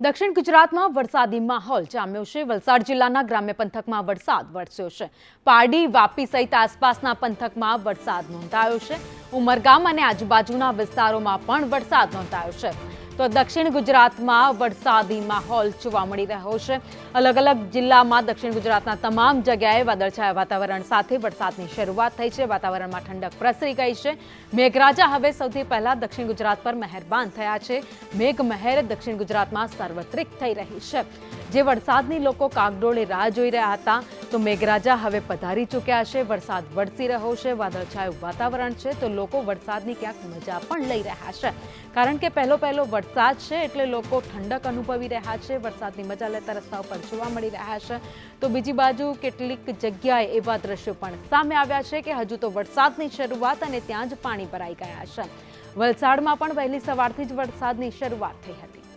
દક્ષિણ ગુજરાતમાં વરસાદી માહોલ જામ્યો છે. વલસાડ જિલ્લાના ગ્રામ્ય પંથકમાં વરસાદ વરસ્યો છે. પારડી, વાપી સહિત આસપાસના પંથકમાં વરસાદ નોંધાયો છે. ઉમરગામ અને આજુબાજુના વિસ્તારોમાં પણ વરસાદ નોંધાયો છે. તો દક્ષિણ ગુજરાતમાં વરસાદી માહોલ જોવા મળી રહ્યો છે. અલગ અલગ જિલ્લામાં દક્ષિણ ગુજરાતના તમામ જગ્યાએ વાદળછાયા વાતાવરણ સાથે વરસાદની શરૂઆત થઈ છે. વાતાવરણમાં ઠંડક પ્રસરી ગઈ છે. મેઘરાજા હવે સૌથી પહેલા દક્ષિણ ગુજરાત પર મહેરબાન થયા છે. મેઘ મહેર દક્ષિણ ગુજરાતમાં સાર્વત્રિક થઈ રહી છે. જે વરસાદની લોકો કાગડોળે રાહ જોઈ રહ્યા હતા તો મેઘરાજા હવે પધારી ચૂક્યા છે. વરસાદ વરસી રહ્યો છે. વાદળછાયું વાતાવરણ છે તો લોકો વરસાદની ક્યાંક મજા પણ લઈ રહ્યા છે. કારણ કે પહેલો પહેલો વરસાદ છે એટલે લોકો ઠંડક અનુભવી રહ્યા છે. વરસાદની મજા લેતા રસ્તા ઉપર જોવા મળી રહ્યા છે. તો બીજી બાજુ કેટલીક જગ્યાએ એવા દ્રશ્યો પણ સામે આવ્યા છે કે હજુ તો વરસાદની શરૂઆત અને ત્યાં જ પાણી ભરાઈ ગયા છે. વલસાડમાં પણ વહેલી સવારથી જ વરસાદની શરૂઆત થઈ હતી.